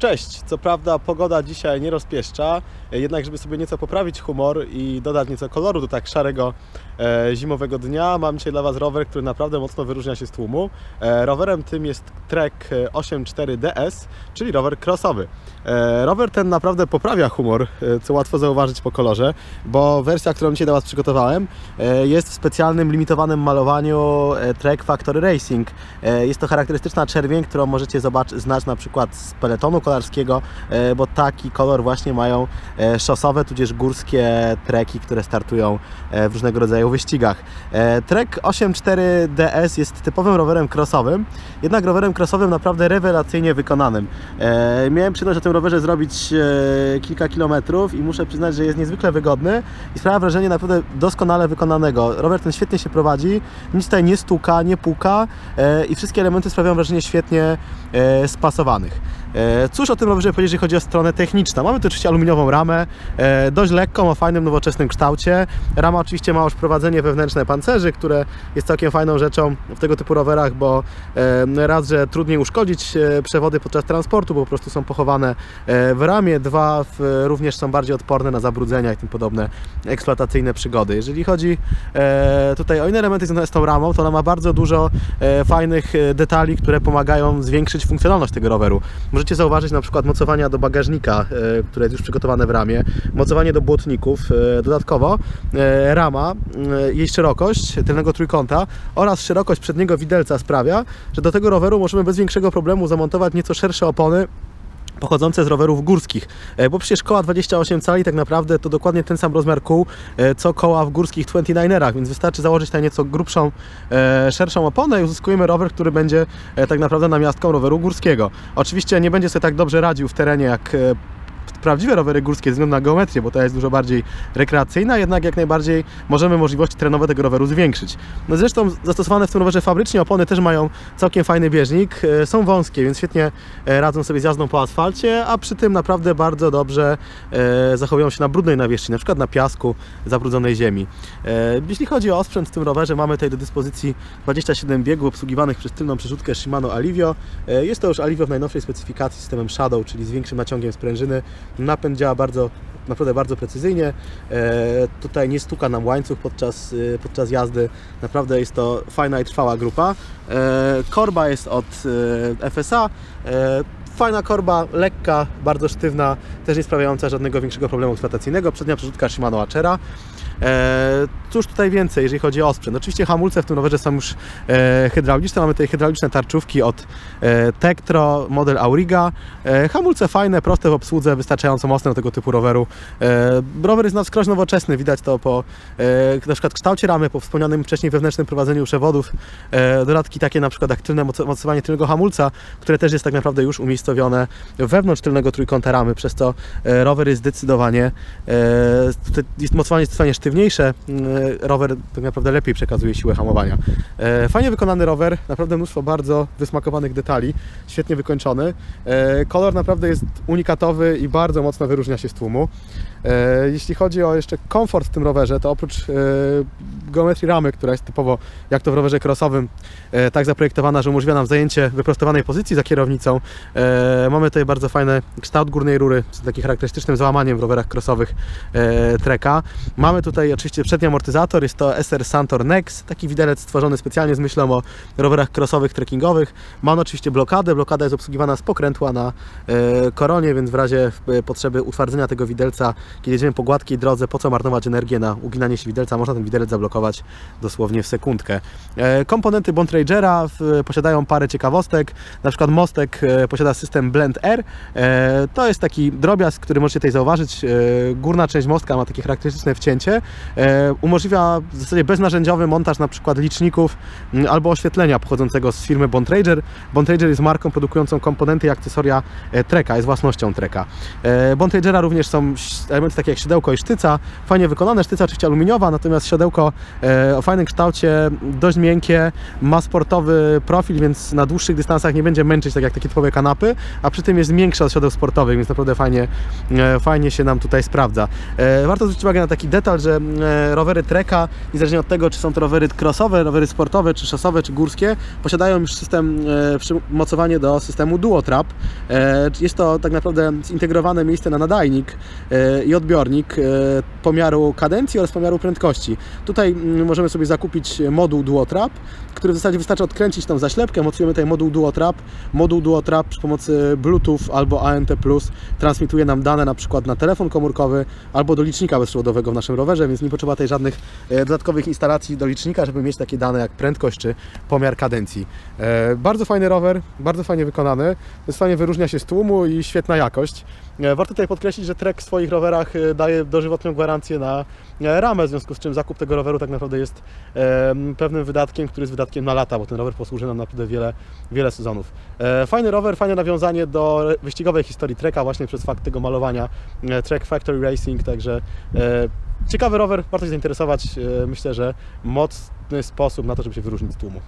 Cześć! Co prawda pogoda dzisiaj nie rozpieszcza, jednak żeby sobie nieco poprawić humor i dodać nieco koloru do tak szarego e, zimowego dnia, mam dzisiaj dla Was rower, który naprawdę mocno wyróżnia się z tłumu. E, rowerem tym jest Trek 84 DS, czyli rower crossowy. E, rower ten naprawdę poprawia humor, e, co łatwo zauważyć po kolorze, bo wersja, którą dzisiaj dla Was przygotowałem, e, jest w specjalnym, limitowanym malowaniu e, Trek Factory Racing. E, Jest to charakterystyczna czerwień, którą możecie zobaczyć, znać na przykład z peletonu e, bo taki kolor właśnie mają e, szosowe, tudzież górskie treki, które startują e, w różnego rodzaju wyścigach. Trek 84 DS jest typowym rowerem crossowym, jednak rowerem crossowym naprawdę rewelacyjnie wykonanym. Miałem przyjemność na tym rowerze zrobić kilka kilometrów i muszę przyznać, że jest niezwykle wygodny i sprawia wrażenie naprawdę doskonale wykonanego. Rower ten świetnie się prowadzi, nic tutaj nie stuka, nie puka i wszystkie elementy sprawiają wrażenie świetnie spasowanych. Cóż o tym rowerze powiedzieć, jeżeli chodzi o stronę techniczną? Mamy tu oczywiście aluminiową ramę, e, dość lekką, o fajnym, nowoczesnym kształcie. Rama oczywiście ma już prowadzenie wewnętrzne pancerzy, które jest całkiem fajną rzeczą w tego typu rowerach, bo e, raz, że trudniej uszkodzić e, przewody podczas transportu, bo po prostu są pochowane e, w ramie, dwa, w, również są bardziej odporne na zabrudzenia i tym podobne eksploatacyjne przygody. Jeżeli chodzi e, tutaj o inne elementy związane z tą ramą, to ona ma bardzo dużo e, fajnych detali, które pomagają zwiększyć funkcjonalność tego roweru. Możecie zauważyć na przykład mocowania do bagażnika, e, które jest już przygotowane w ramie, mocowanie do błotników. E, dodatkowo e, rama, jej szerokość tylnego trójkąta oraz szerokość przedniego widelca sprawia, że do tego roweru możemy bez większego problemu zamontować nieco szersze opony pochodzące z rowerów górskich, E, bo przecież koła 28 cali tak naprawdę to dokładnie ten sam rozmiar kół, e, co koła w górskich 29erach, więc wystarczy założyć na nieco grubszą, e, szerszą oponę i uzyskujemy rower, który będzie tak naprawdę namiastką roweru górskiego. Oczywiście nie będzie sobie tak dobrze radził w terenie jak prawdziwe rowery górskie ze względu na geometrię, bo ta jest dużo bardziej rekreacyjna, jednak jak najbardziej możemy możliwości terenowe tego roweru zwiększyć. No zresztą zastosowane w tym rowerze fabrycznie opony też mają całkiem fajny bieżnik, e, są wąskie, więc świetnie e, radzą sobie z jazdą po asfalcie, a przy tym naprawdę bardzo dobrze e, zachowują się na brudnej nawierzchni, na przykład na piasku zabrudzonej ziemi. Jeśli chodzi o osprzęt w tym rowerze, mamy tutaj do dyspozycji 27 biegów obsługiwanych przez tylną przerzutkę Shimano Alivio. Jest to już Alivio w najnowszej specyfikacji systemem Shadow, czyli z większym naciągiem sprężyny. Napęd działa bardzo, naprawdę bardzo precyzyjnie. E, Tutaj nie stuka nam łańcuch podczas, e, podczas jazdy. Naprawdę jest to fajna i trwała grupa. E, Korba jest od FSA. Fajna korba, lekka, bardzo sztywna, też nie sprawiająca żadnego większego problemu eksploatacyjnego. Przednia przerzutka Shimano Acera. E, cóż tutaj więcej, jeżeli chodzi o osprzęt? Oczywiście hamulce w tym rowerze są już e, hydrauliczne. Mamy tutaj hydrauliczne tarczówki od e, Tektro, model Auriga. E, hamulce fajne, proste w obsłudze, wystarczająco mocne do tego typu roweru. E, rower jest na wskroś nowoczesny, widać to po e, na przykład kształcie ramy, po wspomnianym wcześniej wewnętrznym prowadzeniu przewodów. E, dodatki takie na przykład jak tylne moc- mocowanie tylnego hamulca, które też jest tak naprawdę już umiejscowione wewnątrz tylnego trójkąta ramy, przez to e, rower jest zdecydowanie e, jest mocowanie sztywniejsze, e, rower tak naprawdę lepiej przekazuje siłę hamowania. E, Fajnie wykonany rower, naprawdę mnóstwo bardzo wysmakowanych detali, świetnie wykończony. E, Kolor naprawdę jest unikatowy i bardzo mocno wyróżnia się z tłumu. Jeśli chodzi o jeszcze komfort w tym rowerze, to oprócz geometrii ramy, która jest typowo jak to w rowerze crossowym, e, tak zaprojektowana, że umożliwia nam zajęcie wyprostowanej pozycji za kierownicą. Mamy tutaj bardzo fajny kształt górnej rury z takim charakterystycznym załamaniem w rowerach crossowych e, Treka. Mamy tutaj oczywiście przedni amortyzator, jest to SR Santor Nex, taki widelec stworzony specjalnie z myślą o rowerach crossowych, trekkingowych. Ma on oczywiście blokadę, blokada jest obsługiwana z pokrętła na e, koronie, więc w razie e, potrzeby utwardzenia tego widelca, kiedy jedziemy po gładkiej drodze, po co marnować energię na uginanie się widelca, można ten widelec zablokować dosłownie w sekundkę. E, Komponenty Bontragera w- posiadają parę ciekawostek, na przykład mostek posiada system Blend R. E, To jest taki drobiazg, który możecie tutaj zauważyć. Górna część mostka ma takie charakterystyczne wcięcie. E, Umożliwia w zasadzie beznarzędziowy montaż na przykład liczników albo oświetlenia pochodzącego z firmy Bontrager. Bontrager jest marką produkującą komponenty i akcesoria e, Treka, jest własnością Treka. E, Bontragera również są elementy takie jak siodełko i sztyca, fajnie wykonane, sztyca oczywiście aluminiowa, natomiast siodełko o fajnym kształcie, dość miękkie, ma sportowy profil, więc na dłuższych dystansach nie będzie męczyć tak jak takie typowe kanapy, a przy tym jest większa od siodeł sportowych, więc naprawdę fajnie, fajnie się nam tutaj sprawdza. Warto zwrócić uwagę na taki detal, że że e, rowery Treka, niezależnie od tego, czy są to rowery crossowe, rowery sportowe, czy szosowe, czy górskie, posiadają już system e, przymocowanie do systemu DuoTrap. E, Jest to tak naprawdę zintegrowane miejsce na nadajnik i odbiornik pomiaru kadencji oraz pomiaru prędkości. Tutaj mm, możemy sobie zakupić moduł DuoTrap, który w zasadzie wystarczy odkręcić tą zaślepkę, mocujemy tutaj moduł DuoTrap. Moduł DuoTrap przy pomocy Bluetooth albo ANT+, transmituje nam dane na przykład na telefon komórkowy albo do licznika bezprzewodowego w naszym rowerze, więc nie potrzeba tutaj żadnych e, dodatkowych instalacji do licznika, żeby mieć takie dane jak prędkość czy pomiar kadencji. E, Bardzo fajny rower, bardzo fajnie wykonany, zdecydowanie wyróżnia się z tłumu i świetna jakość. E, Warto tutaj podkreślić, że Trek w swoich rowerach e, daje dożywotnią gwarancję na e, ramę, w związku z czym zakup tego roweru tak naprawdę jest e, pewnym wydatkiem, który jest wydatkiem na lata, bo ten rower posłuży nam naprawdę wiele, wiele sezonów. E, Fajny rower, fajne nawiązanie do wyścigowej historii Treka właśnie przez fakt tego malowania Trek Factory Racing, także ciekawy rower, warto się zainteresować. Myślę, że mocny sposób na to, żeby się wyróżnić z tłumu.